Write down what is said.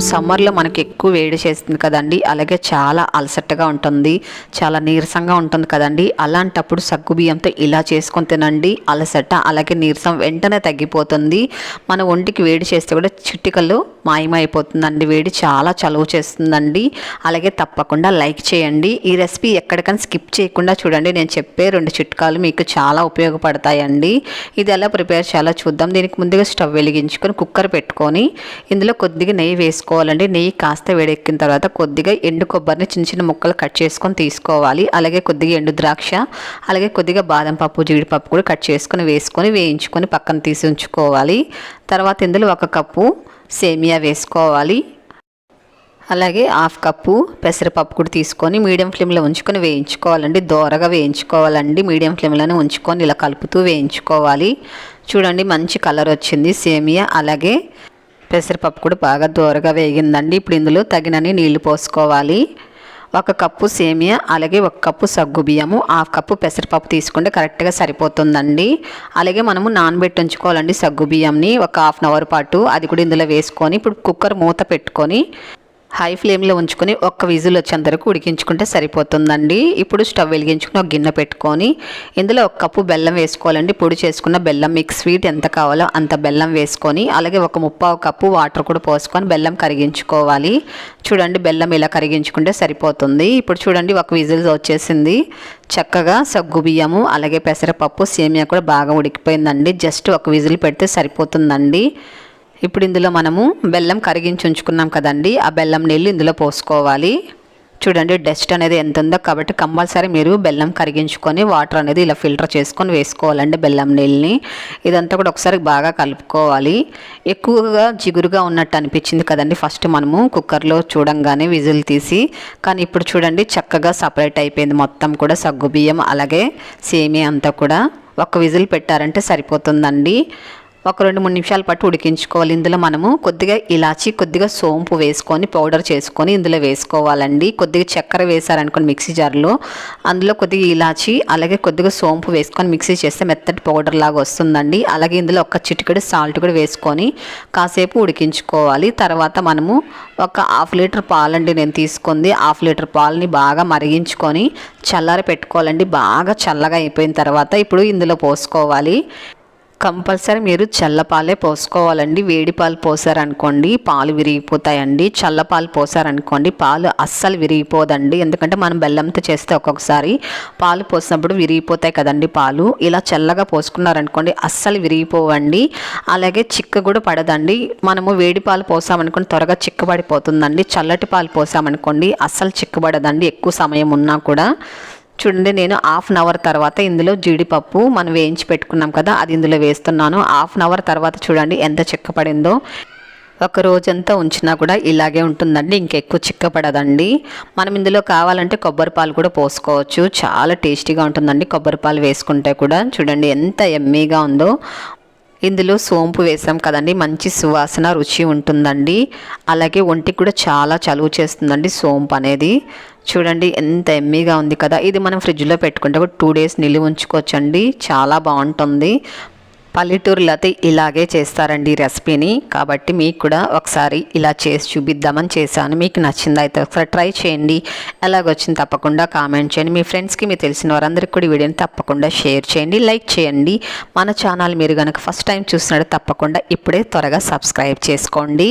సమ్మర్లో మనకి ఎక్కువ వేడి చేస్తుంది కదండి. అలాగే చాలా అలసటగా ఉంటుంది. చాలా నీరసంగా ఉంటుంది కదండి. అలాంటప్పుడు సగ్గు బియ్యంతో ఇలా చేసుకొని తినండి. అలసట అలాగే నీరసం వెంటనే తగ్గిపోతుంది. మన ఒంటికి వేడి చేస్తే కూడా చిటికలు మాయమైపోతుందండి. వేడి చాలా చలువ చేస్తుందండి. అలాగే తప్పకుండా లైక్ చేయండి. ఈ రెసిపీ ఎక్కడికైనా స్కిప్ చేయకుండా చూడండి. నేను చెప్పే రెండు చిట్కాలు మీకు చాలా ఉపయోగపడతాయండి. ఇది ఎలా ప్రిపేర్ చేయాలో చూద్దాం. దీనికి ముందుగా స్టవ్ వెలిగించుకొని కుక్కర్ పెట్టుకొని ఇందులో కొద్దిగా నెయ్యి వేసుకొని చేసుకోవాలండి నెయ్యి కాస్త వేడెక్కిన తర్వాత కొద్దిగా ఎండు కొబ్బరిని చిన్న చిన్న ముక్కలు కట్ చేసుకొని తీసుకోవాలి. అలాగే కొద్దిగా ఎండు ద్రాక్ష అలాగే కొద్దిగా బాదం పప్పు జీడిపప్పు కూడా కట్ చేసుకొని వేసుకొని వేయించుకొని పక్కన తీసి ఉంచుకోవాలి. తర్వాత ఇందులో ఒక కప్పు సేమియా వేసుకోవాలి. అలాగే హాఫ్ కప్పు పెసరపప్పు కూడా తీసుకొని మీడియం ఫ్లేమ్లో ఉంచుకొని వేయించుకోవాలండి. దోరగా వేయించుకోవాలండి. మీడియం ఫ్లేమ్లోనే ఉంచుకొని ఇలా కలుపుతూ వేయించుకోవాలి. చూడండి మంచి కలర్ వచ్చింది. సేమియా అలాగే పెసరపప్పు కూడా బాగా దోరగా వేగిందండి. ఇప్పుడు ఇందులో తగినన్ని నీళ్ళు పోసుకోవాలి. ఒక కప్పు సేమియా అలాగే ఒక కప్పు సగ్గు బియ్యము హాఫ్ కప్పు పెసరపప్పు తీసుకుంటే కరెక్ట్గా సరిపోతుందండి. అలాగే మనము నానబెట్టి ఉంచుకోవాలండి సగ్గు బియ్యంని. ఒక హాఫ్ అన్ అవర్ పాటు అది కూడా ఇందులో వేసుకొని ఇప్పుడు కుక్కర్ మూత పెట్టుకొని హై ఫ్లేమ్లో ఉంచుకొని ఒక్క విజిల్ వచ్చేంత వరకు ఉడికించుకుంటే సరిపోతుందండి. ఇప్పుడు స్టవ్ వెలిగించుకుని ఒక గిన్నె పెట్టుకొని ఇందులో ఒక కప్పు బెల్లం వేసుకోవాలండి. పొడి చేసుకున్న బెల్లం మీకు స్వీట్ ఎంత కావాలో అంత బెల్లం వేసుకొని అలాగే ఒక ముప్పావు కప్పు వాటర్ కూడా పోసుకొని బెల్లం కరిగించుకోవాలి. చూడండి బెల్లం ఇలా కరిగించుకుంటే సరిపోతుంది. ఇప్పుడు చూడండి ఒక విజిల్స్ వచ్చేసింది. చక్కగా సగ్గు బియ్యము అలాగే పెసరపప్పు సేమియా కూడా బాగా ఉడికిపోయిందండి. జస్ట్ ఒక విజిల్ పెడితే సరిపోతుందండి. ఇప్పుడు ఇందులో మనము బెల్లం కరిగించి ఉంచుకున్నాం కదండి. ఆ బెల్లం నీళ్ళు ఇందులో పోసుకోవాలి. చూడండి డస్ట్ అనేది ఎంత ఉందో కాబట్టి కంపల్సరీ మీరు బెల్లం కరిగించుకొని వాటర్ అనేది ఇలా ఫిల్టర్ చేసుకొని వేసుకోవాలండి బెల్లం నీళ్ళని. ఇదంతా కూడా ఒకసారి బాగా కలుపుకోవాలి. ఎక్కువగా జిగురుగా ఉన్నట్టు అనిపించింది కదండి. ఫస్ట్ మనము కుక్కర్లో చూడంగానే విజిల్ తీసి కానీ ఇప్పుడు చూడండి చక్కగా సపరేట్ అయిపోయింది. మొత్తం కూడా సగ్గుబియ్యం అలాగే సేమియా అంతా కూడా. ఒక విజిల్ పెట్టారంటే సరిపోతుందండి. ఒక రెండు మూడు నిమిషాల పాటు ఉడికించుకోవాలి. ఇందులో మనము కొద్దిగా ఇలాచి కొద్దిగా సోంపు వేసుకొని పౌడర్ చేసుకొని ఇందులో వేసుకోవాలండి. కొద్దిగా చక్కెర వేసారనుకోండి మిక్సీ జార్లో. అందులో కొద్దిగా ఇలాచి అలాగే కొద్దిగా సోంపు వేసుకొని మిక్సీ చేస్తే మెత్తటి పౌడర్ లాగా వస్తుందండి. అలాగే ఇందులో ఒక చిటికెడు సాల్ట్ కూడా వేసుకొని కాసేపు ఉడికించుకోవాలి. తర్వాత మనము ఒక హాఫ్ లీటర్ పాలండి నేను తీసుకుంది. హాఫ్ లీటర్ పాలని బాగా మరిగించుకొని చల్లారి పెట్టుకోవాలండి బాగా చల్లగా అయిపోయిన తర్వాత ఇప్పుడు ఇందులో పోసుకోవాలి. కంపల్సరీ మీరు చల్లపాలే పోసుకోవాలండి. వేడి పాలు పోసారనుకోండి పాలు విరిగిపోతాయండి. చల్లపాలు పోసారనుకోండి పాలు అస్సలు విరిగిపోదండి. ఎందుకంటే మనం బెల్లంతో చేస్తే ఒక్కొక్కసారి పాలు పోసినప్పుడు విరిగిపోతాయి కదండి పాలు. ఇలా చల్లగా పోసుకున్నారనుకోండి అస్సలు విరిగిపోవండి. అలాగే చిక్క కూడా పడదండి. మనము వేడి పాలు పోసామనుకోండి త్వరగా చిక్కబడిపోతుందండి. చల్లటి పాలు పోసామనుకోండి అస్సలు చిక్కబడదండి. ఎక్కువ సమయం ఉన్నా కూడా. చూడండి నేను హాఫ్ అన్ అవర్ తర్వాత ఇందులో జీడిపప్పు మనం వేయించి పెట్టుకున్నాం కదా అది ఇందులో వేస్తున్నాను. హాఫ్ అన్ అవర్ తర్వాత చూడండి ఎంత చిక్కపడిందో. ఒక రోజంతా ఉంచినా కూడా ఇలాగే ఉంటుందండి ఇంకెక్కువ చిక్కపడదండి. మనం ఇందులో కావాలంటే కొబ్బరి పాలు కూడా పోసుకోవచ్చు. చాలా టేస్టీగా ఉంటుందండి కొబ్బరి పాలు వేసుకుంటే కూడా. చూడండి ఎంత ఎమ్మీగా ఉందో. ఇందులో సోంపు వేసాం కదండి మంచి సువాసన రుచి ఉంటుందండి. అలాగే ఒంటికి కూడా చాలా చలువ చేస్తుందండి సోంపు అనేది. చూడండి ఎంత ఎమ్మీగా ఉంది కదా. ఇది మనం ఫ్రిడ్జ్లో పెట్టుకుంటే ఒక టూ డేస్ నిలువ ఉంచుకోవచ్చండి. చాలా బాగుంటుంది. పల్లెటూరులో అయితే ఇలాగే చేస్తారండి ఈ రెసిపీని. కాబట్టి మీకు కూడా ఒకసారి ఇలా చేసి చూపిద్దామని చేశాను. మీకు నచ్చింది అయితే ఒకసారి ట్రై చేయండి. ఎలాగొచ్చింది తప్పకుండా కామెంట్ చేయండి. మీ ఫ్రెండ్స్కి మీ తెలిసిన వారందరికీ కూడా వీడియోని తప్పకుండా షేర్ చేయండి లైక్ చేయండి. మన ఛానల్ మీరు కనుక ఫస్ట్ టైం చూసినట్టు తప్పకుండా ఇప్పుడే త్వరగా సబ్స్క్రైబ్ చేసుకోండి.